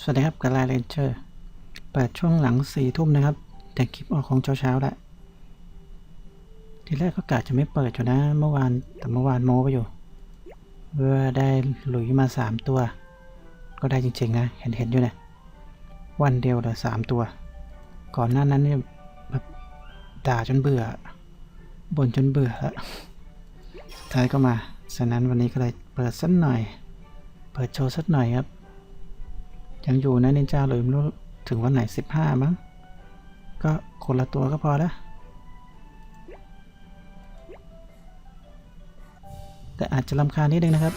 สวัสดีครับกาลาเรนเจอร์ เปิดช่วงหลังสี่ทุ่มนะครับ แต่คลิปออกของเช้าๆแหล้วทีแรกก็กะจะไม่เปิดอยู่นะ เมื่อวานแต่เมื่อวานโม้ไปอยู่เว่าได้หลุยมาสามตัว ก็ได้จริงๆนะ เห็นเห็นอยู่นะวันเดียวเลยสามตัว ก่อนหน้านั้นเนี่ยแบบด่าจนเบื่อบ่นจนเบื่อแล้วท้ายก็มาฉะนั้นวันนี้ก็เลยเปิดสักหน่อย เปิดโชว์สักหน่อยครับ ยังอยู่นะนินจาหรือไม่รู้ถึงวันไหนสิบห้ามั้ง ก็คนละตัวก็พอแล้วแต่อาจจะลำคาญนิดนึงนะครับ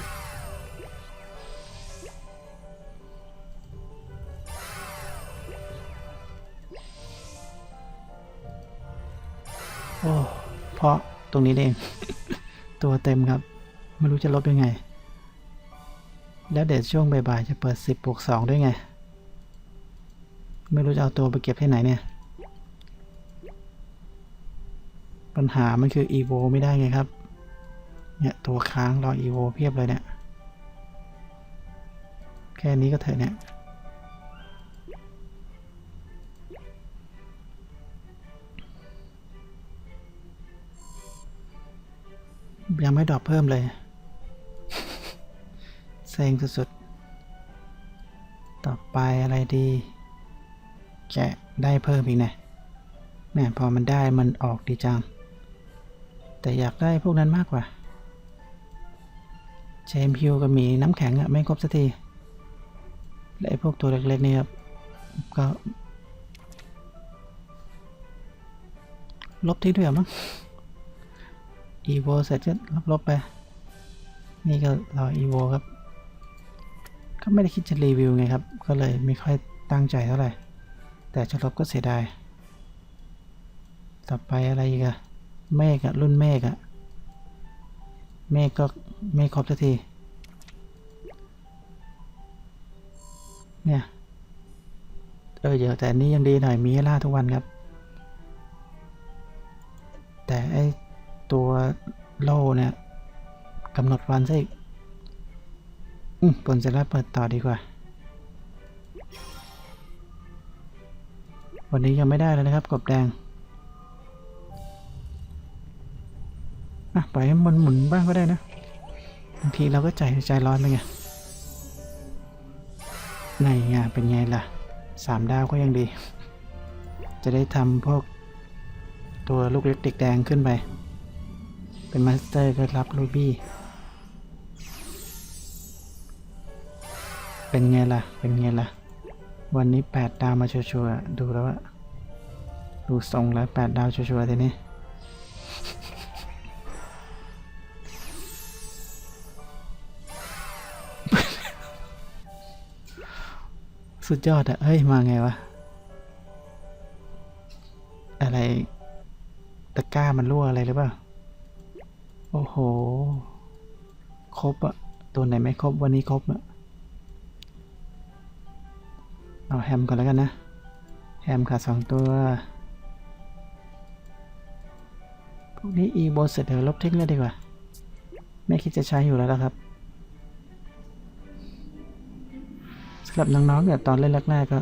โอ้ เพราะตรงนี้เอง ตัวเต็มครับ ไม่รู้จะลบยังไง แล้วเดี๋ยวช่วงบ่ายๆจะเปิด 10บวก2ด้วยไง ไม่รู้จะเอาตัวไปเก็บที่ไหนเนี่ย ปัญหามันคือ EVO ไม่ได้ไงครับ เนี่ย ตัวค้างรอ EVO เพียบเลยเนี่ย แค่นี้ก็เถอะเนี่ยยังไม่ดรอปเพิ่มเลย เซ็งสุดๆ ต่อไปอะไรดี แกะได้เพิ่มอีกนะแม่พอมันได้มันออกดีจัง แต่อยากได้พวกนั้นมากกว่าเจมฮิวกับหมีน้ำแข็งอะไม่ครบสักที และพวกตัวเล็กๆนี่ครับ ก็ลบทิ้งด้วยหรอมั้งอีโวเสร็จก็ลบๆไป นี่ก็รออีโวครับ ก็ไม่ได้คิดจะรีวิวไงครับ ก็เลยไม่ค่อยตั้งใจเท่าไหร่ แต่จะลบก็เสียดาย ต่อไปอะไรอีกอะเมฆอะรุ่นเมฆอะเมฆก็ไม่ครบสักที เนี่ย เออเดี๋ยวแต่อันนี้ยังดีหน่อยมีให้ล่าทุกวันครับ แต่ไอตัวโล่เนี่ยกำหนดวันซะอีก อืมผลเสร็จแล้วเปิดต่อดีกว่า วันนี้ยังไม่ได้เลยนะครับ กบแดงอะปล่อยให้มันหมุนบ้างก็ได้นะบางทีเราก็ใจใจร้อนไปไงไหนไงเป็นไงล่ะสามดาวก็ยังดี จะได้ทำพวก ตัวลูกเล็กเด็กแดงขึ้นไป เป็นมาสเตอร์ก็รับรูบี้ เป็นไงล่ะ เป็นไงล่ะ วันนี้แปดดาวมาชัวร์ๆดูแล้วอะดูทรงแล้วแปดดาวชัวร์ทีนี้สุดยอดอะเฮ้ย มาไงวะ อะไร ตะกร้ามันรั่วอะไรหรือเปล่า โอ้โห ครบอะตัวไหนไม่ครบวันนี้ครบอะ เอาแฮมก่อนแล้วกันนะ แฮมขาดสองตัว พวกนี้อีโบเสร็จเดี๋ยวลบทิ้งเลยดีกว่า ไม่คิดจะใช้อยู่แล้วนะครับสำหรับน้องๆเนี่ยตอนเล่นแรกๆก็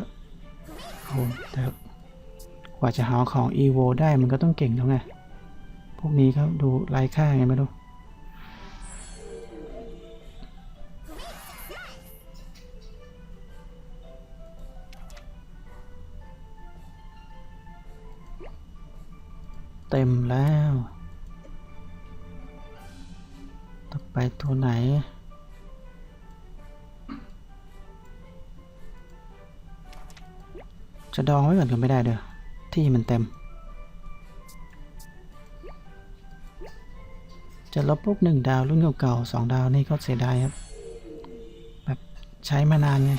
โอ้โหแต่กว่าจะหาของ EVO ได้มันก็ต้องเก่งแล้วไง พวกนี้เขาดูไร้ค่าไงไม่รู้ เต็มแล้ว ต่อไปตัวไหน จะดองไว้ก่อนก็ไม่ได้เด้อ ที่มันเต็ม จะลบพวกหนึ่งดาวรุ่นเก่าๆสองดาวนี่ก็เสียดายครับ แบบใช้มานานไง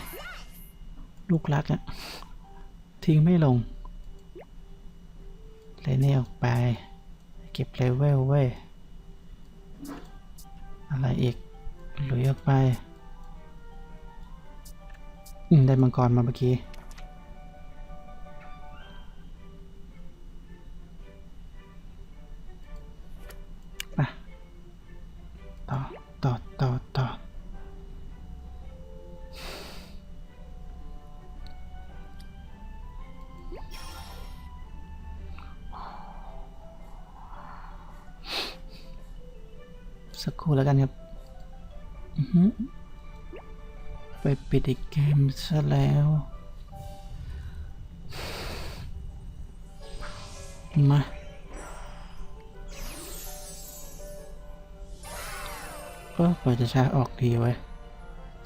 ลูกรักอะทิ้งไม่ลง เลยนี่ออกไป เก็บเลเวลเว้ย อะไรอีกหลุยออกไป ได้มังกรมาเมื่อกี้ สักครู่แล้วกันครับอือหือไปปิดอีกเกมซะแล้ว มา ก็เปิดจะชาออกดีไว้ย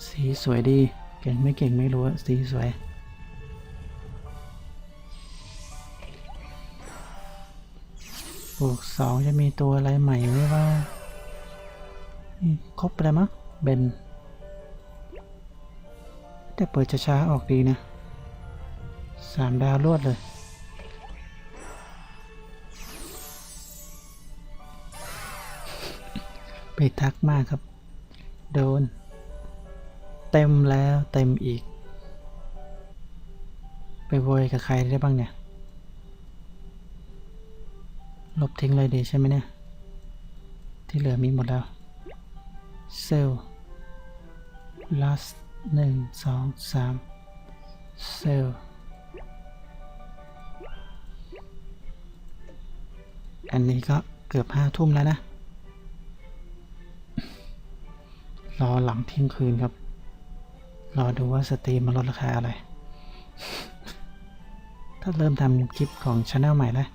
สีสวยดี เก่งไม่เก่งไม่รู้สีสวยบวกสองจะมีตัวอะไรใหม่ไหมว่า ครบไปแล้วมั้งเบนแต่เปิดช้าๆออกดีนะสามดาวรวดเลย ไปทักมากครับ โดน เต็มแล้วเต็มอีก ไปโวยกับใครได้บ้างเนี่ย ลบทิ้งเลยดีใช่ไหมเนี่ย ที่เหลือมีหมดแล้ว เซล last หนึ่งสองสามเซลอันนี้ก็เกือบห้าทุ่มแล้วนะ รอหลังเที่ยงคืนครับ รอดูว่าสตรีมมาลดราคาอะไร ถ้าเริ่มทำคลิปของช anel ใหม่แล้ว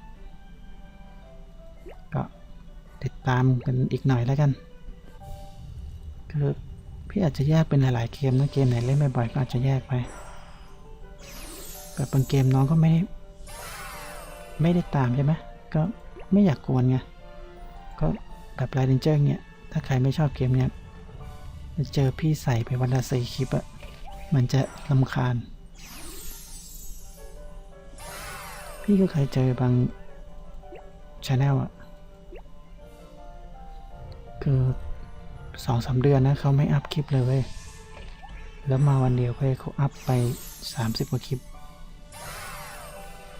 ก็ติดตามกันอีกหน่อยแล้วกัน คือพี่อาจจะแยกเป็นหลายๆเกมนะเกมไหนเล่นบ่อยๆก็อาจจะแยกไปแบบบางเกมน้องก็ไม่ได้ไม่ได้ตามใช่ไหมก็ไม่อยากกวนไงก็แบบไลเดนเจอร์เงี้ยถ้าใครไม่ชอบเกมเนี้ยจะเจอพี่ใส่ไปวันละสี่คลิปอะมันจะลำคาญ พี่ก็เคยเจอบางช anel อะคือ สองสามเดือนนะเขาไม่อัพคลิปเลยเว้ย แล้วมาวันเดียวเว้ยเขาอัพไปสามสิบกว่าคลิป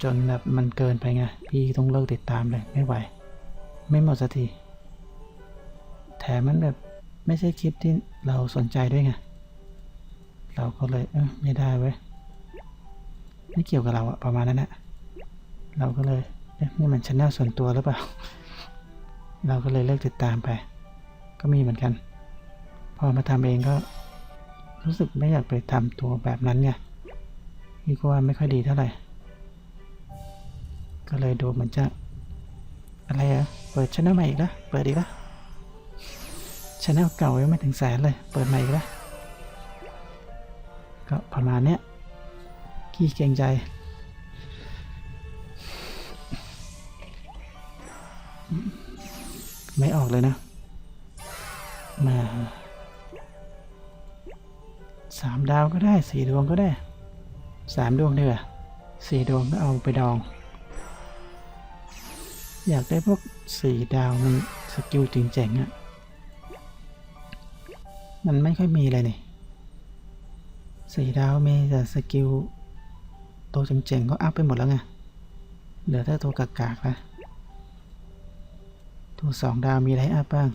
จนแบบมันเกินไปไง พี่ต้องเลิกติดตามเลยไม่ไหว ไม่หมดสักที แถมมันแบบไม่ใช่คลิปที่เราสนใจด้วยไง เราก็เลยเออไม่ได้เว้ย ไม่เกี่ยวกับเราอะประมาณนั้นแหละเราก็เลยเนี่มันชแนลส่วนตัวหรือเปล่า เราก็เลยเลิกติดตามไป ก็มีเหมือนกัน พอมาทำเองก็ รู้สึกไม่อยากไปทำตัวแบบนั้นไงพี่ก็ว่าไม่ค่อยดีเท่าไหร่ ก็เลยดูเหมือนจะอะไรอะเปิดชแนลใหม่อีกแล้วเปิดอีกแล้วชแนลเก่ายังไม่ถึงแสนเลย เปิดใหม่อีกแล้วก็ประมาณเนี้ยขี้เกรงใจ ไม่ออกเลยนะ มา สามดาวก็ได้สี่ดวงก็ได้สามดวงเดือสี่ดวงก็เอาไปดอง อยากได้พวกสี่ดาวมันสกิลจริงเจ๋งๆอะมันไม่ค่อยมีเลยนี่สี่ดาวมีแต่สกิลตัวเจ๋งๆก็อัพไปหมดแล้วไง เหลือแต่ตัวกากๆแล้วตัวสองดาวมีอะไรอัพบ้าง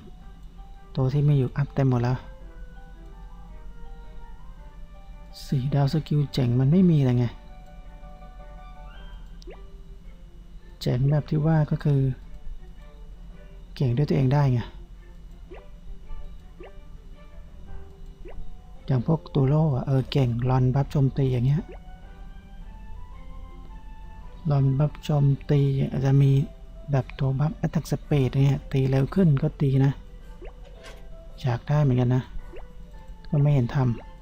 ตัวที่ไม่อยู่อัพเต็มหมดแล้ว สี่ดาวสกิลเจ๋งมันไม่มีเลยไง เจ๋งแบบที่ว่าก็คือ เก่งด้วยตัวเองได้ไง อย่างพวกตูโร่อะเออเก่งรอนบัฟโจมตีอย่างเงี้ยรอนบัฟโจมตีอาจจะมีแบบตัวบัฟ attack speed เนี่ยตีเร็วขึ้นก็ตีนะอยากได้เหมือนกันนะ ก็ไม่เห็นทำ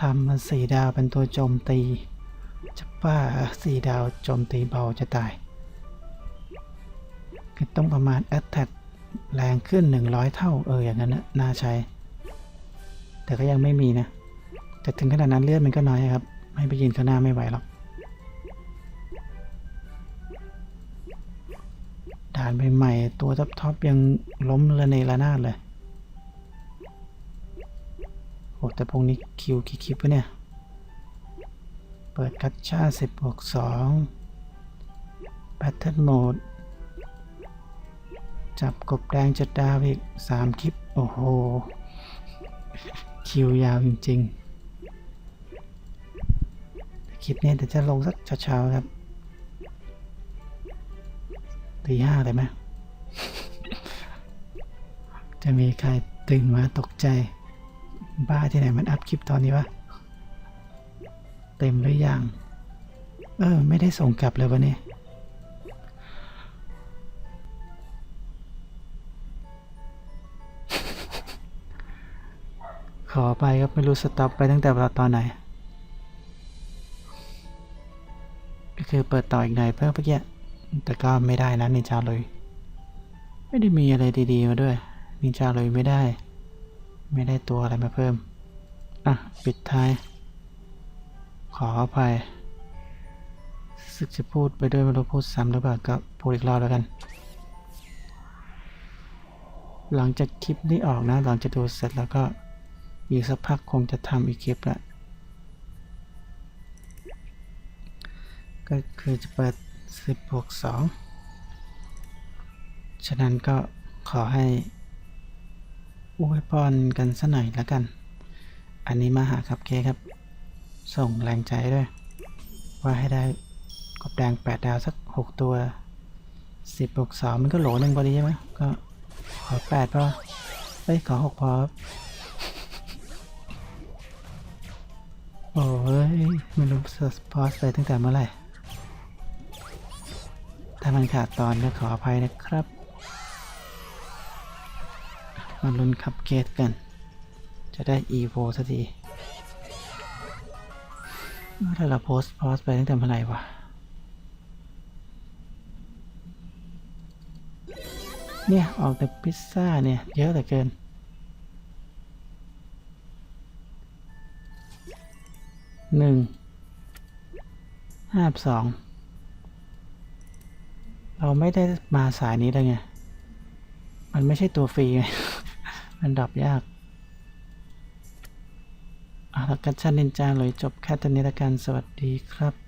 ทำมาสี่ดาวเป็นตัวโจมตี จะป้าสี่ดาวโจมตีเบาจะตาย คือต้องประมาณ attack แรงขึ้น 100 เท่าเอออย่างนั้นนะน่าใช้ แต่ก็ยังไม่มีนะ แต่ถึงขนาดนั้นเลือดมันก็น้อยครับไม่ไปยืนข้างหน้าไม่ไหวหรอกด่านใหม่ๆตัวท็อปๆยังล้มระเนระนาดเลย โอ้แต่พวกนี้คิวกี่คลิปวะเนี่ย เปิดกัตชา10บวก2แพทเทิร์นโหมด จับกบแดงจัดดาวอีก3คลิป โอ้โห คิวยาวจริงๆ คลิปนี้เดี๋ยวจะลงสักเช้าๆครับตีห้าเลยไหมจะมีใครตื่นมาตกใจ บ้าที่ไหนมันอัพคลิปตอนนี้วะ เต็มหรือยัง เออ ไม่ได้ส่งกลับเลยวะเนี่ยขอไปครับ ไม่รู้สต็อปไปตั้งแต่ตอนไหน ก็คือเปิดต่ออีกหน่อยเพิ่มเมื่อกี้แต่ก็ไม่ได้นะนินจาเลย ไม่ได้มีอะไรดีๆมาด้วยนินจาเลยไม่ได้ ไม่ได้ตัวอะไรมาเพิ่ม อะ ปิดท้าย ขออภัยสึกจะพูดไปด้วยไม่รู้พูดซ้ำหรือเปล่าก็พูดอีกรอบแล้วกัน หลังจากคลิปนี้ออกนะ หลังจากดูเสร็จแล้วก็อีกสักพักคงจะทำอีกคลิปละก็คือจะเปิด10บวก2ฉะนั้นก็ขอให้ อวยพรกันสักหน่อยแล้วกัน อันนี้มาหาครับเคครับ ส่งแรงใจด้วย ว่าให้ได้กบแดง 8 ดาวสัก 6 ตัว 10บวก2มันก็โหลหนึ่งพอดีใช่ไหมก็ขอ 8 พอเอ้ย ขอ 6 พอครับโอ้ยไม่รู้สพอสไปตั้งแต่เมื่อไหร่ถ้ามันขาดตอนก็ขออภัยนะครับ มาลุ้นคับเกตกัน จะได้ EVO สักทีถ้าเราโพสต์พอสไปตั้งแต่เมื่อไหร่วะเนี่ย ออกแต่พิซซ่าเนี่ย เยอะเหลือเกิน หนึ่ง ห้าสอง เราไม่ได้มาสายนี้เลยไง มันไม่ใช่ตัวฟรีไง มันดับยากอาลักันชันนินจาเลยจบแค่ตอนนี้ละกัน สวัสดีครับ